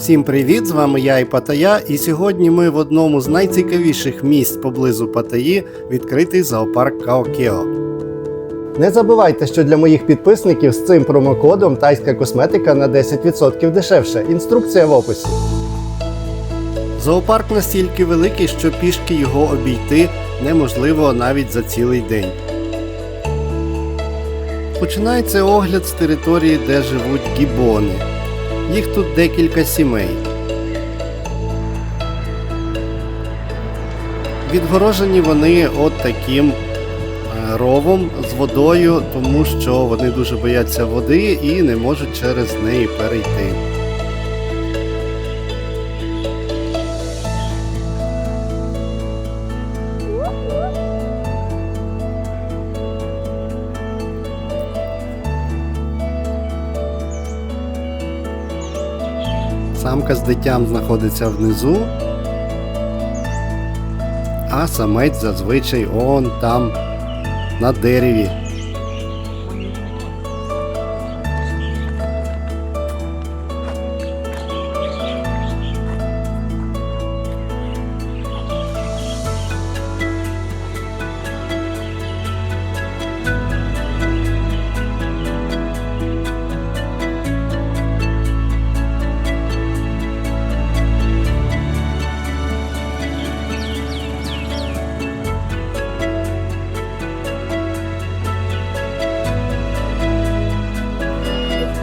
Всім привіт! З вами я і Паттая, і сьогодні ми в одному з найцікавіших місць поблизу Паттаї відкритий зоопарк Каокео. Не забувайте, що для моїх підписників з цим промокодом тайська косметика на 10% дешевше. Інструкція в описі. Зоопарк настільки великий, що пішки його обійти неможливо навіть за цілий день. Починається огляд з території, де живуть гібони. Їх тут декілька сімей. Відгорожені вони от таким е, ровом з водою, тому що вони дуже бояться води і не можуть через неї перейти. Самка з дитям знаходиться внизу, а самець зазвичай он там на дереві.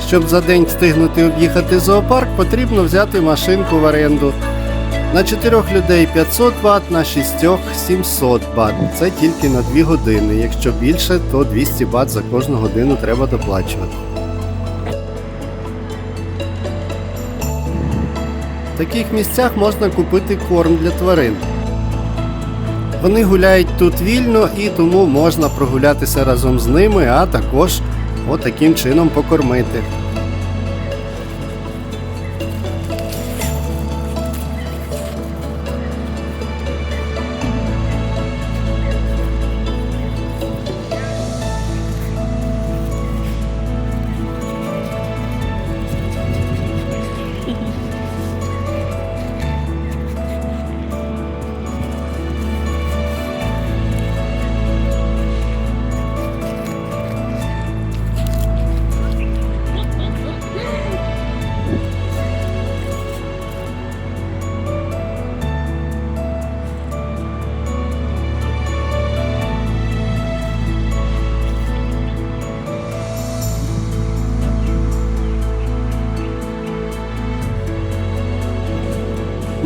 Щоб за день встигнути об'їхати зоопарк, потрібно взяти машинку в оренду. На 4 людей 500 Бат, на 6 700 Бат. Це тільки на 2 години. Якщо більше, то 200 Бат за кожну годину треба доплачувати. В таких місцях можна купити корм для тварин. Вони гуляють тут вільно і тому можна прогулятися разом з ними, а також отаким чином покормити.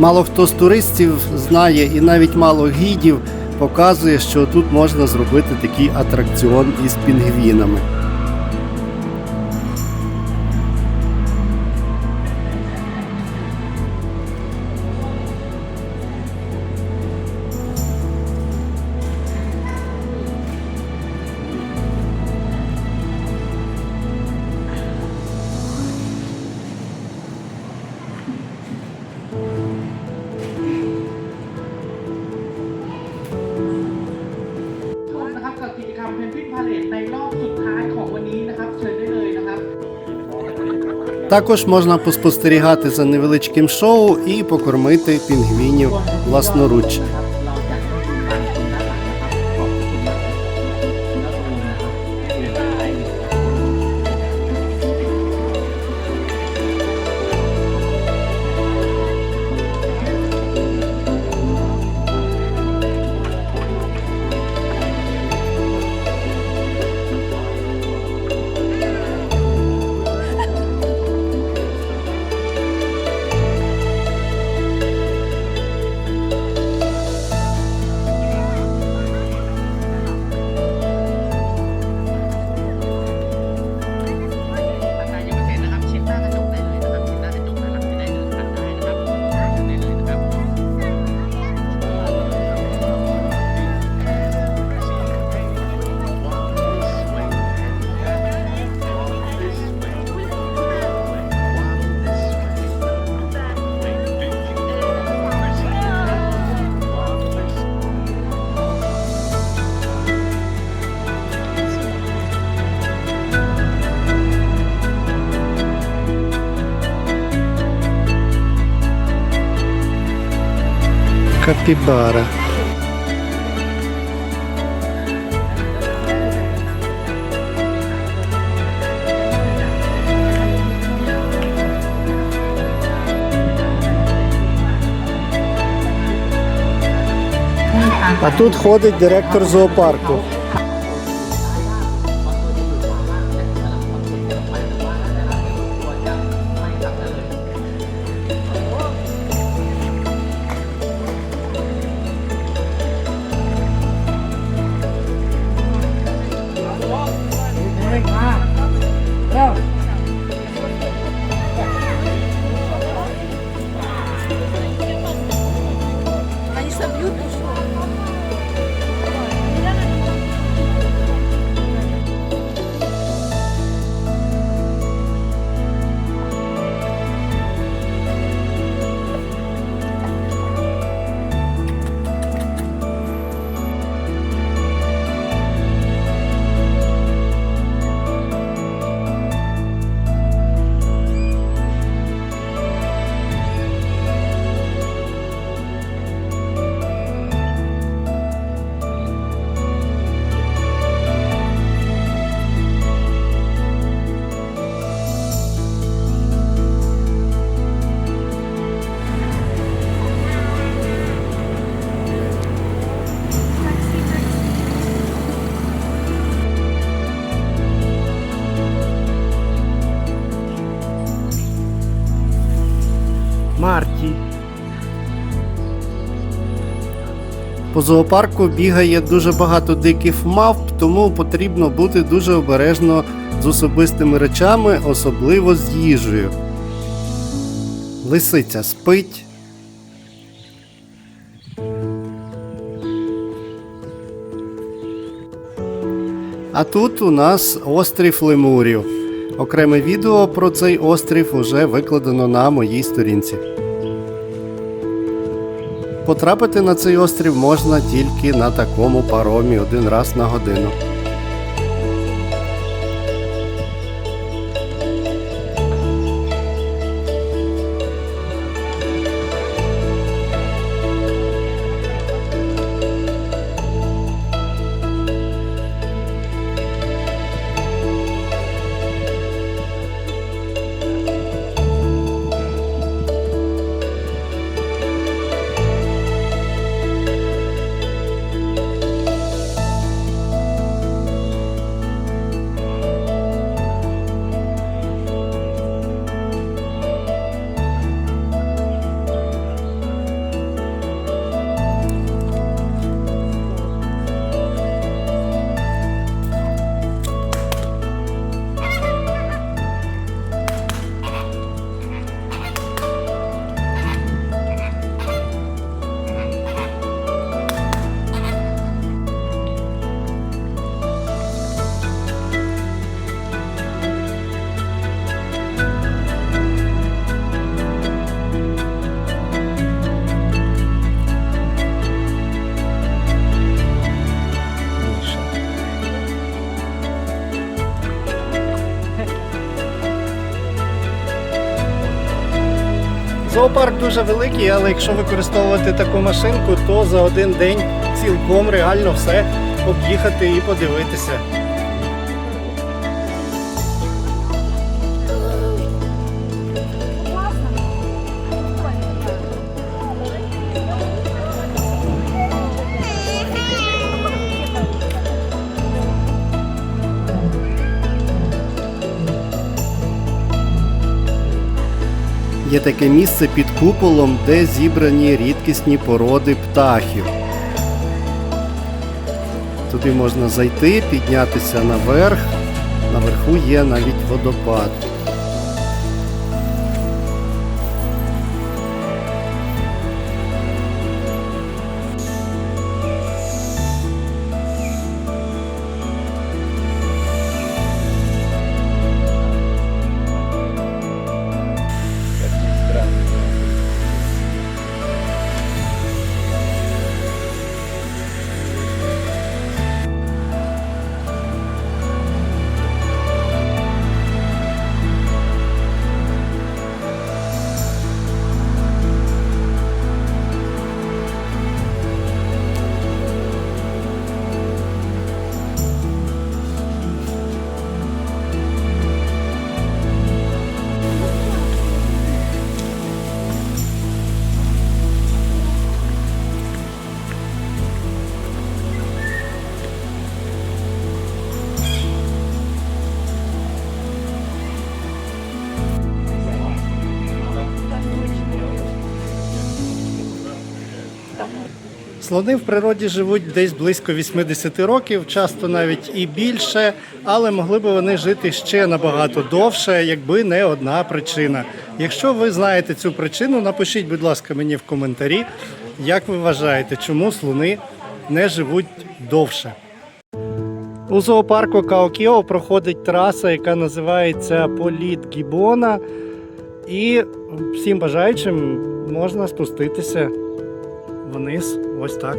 Мало хто з туристів знає і навіть мало гідів показує, що тут можна зробити такий атракціон із пінгвінами. Також можна поспостерігати за невеличким шоу і покормити пінгвінів власноруч. Капібара. А тут ходить директор зоопарку. По зоопарку бігає дуже багато диких мавп, тому потрібно бути дуже обережно з особистими речами, особливо з їжею. Лисиця спить. А тут у нас острів Лемурів. Окреме відео про цей острів уже викладено на моїй сторінці. Потрапити на цей острів можна тільки на такому паромі один раз на годину. Зоопарк дуже великий, але якщо використовувати таку машинку, то за один день цілком реально все об'їхати і подивитися. Є таке місце під куполом, де зібрані рідкісні породи птахів. Туди можна зайти, піднятися наверх. Наверху є навіть водопад. Слони в природі живуть десь близько 80 років, часто навіть і більше, але могли би вони жити ще набагато довше, якби не одна причина. Якщо ви знаєте цю причину, напишіть, будь ласка, мені в коментарі, як ви вважаєте, чому слони не живуть довше. У зоопарку Каокіо проходить траса, яка називається Політ Гібона. І всім бажаючим можна спуститися вниз, ось так.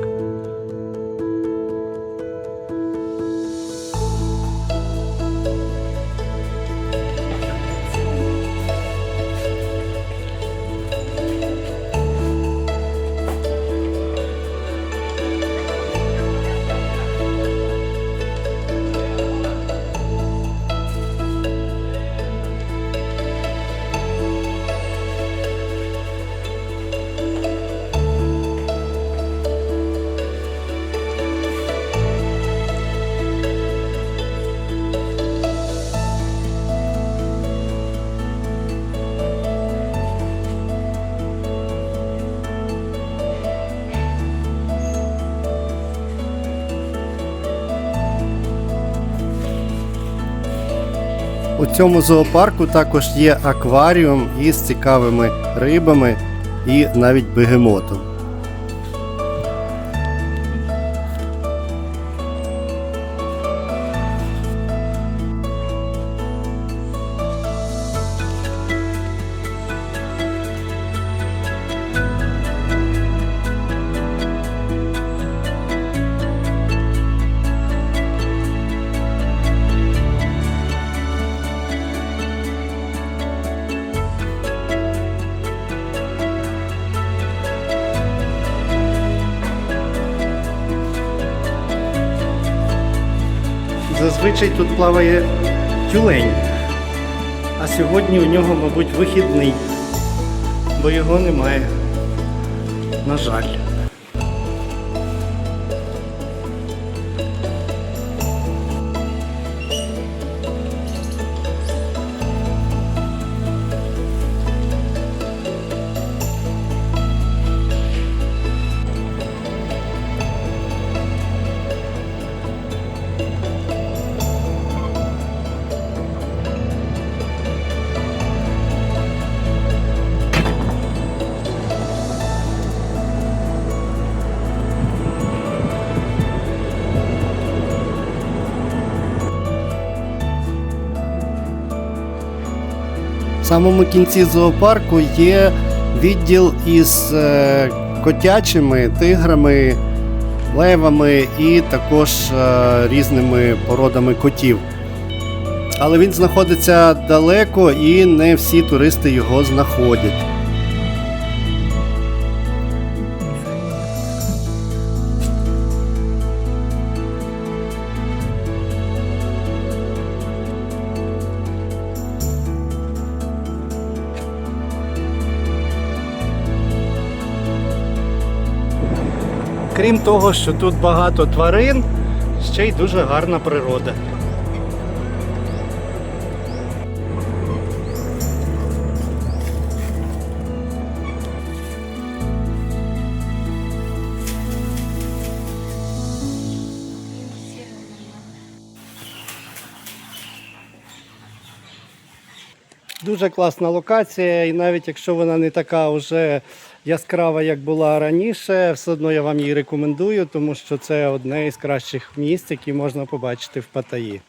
У цьому зоопарку також є акваріум із цікавими рибами і навіть бегемотом. Зазвичай тут плаває тюлень. А сьогодні у нього, мабуть, вихідний, бо його немає. На жаль. Самому кінці зоопарку є відділ із е, котячими тиграми, левами і також е, різними породами котів. Але він знаходиться далеко і не всі туристи його знаходять. Крім того, що тут багато тварин, ще й дуже гарна природа. Дуже класна локація, і навіть якщо вона не така вже яскрава, як була раніше, все одно я вам її рекомендую, тому що це одне із кращих місць, які можна побачити в Паттайі.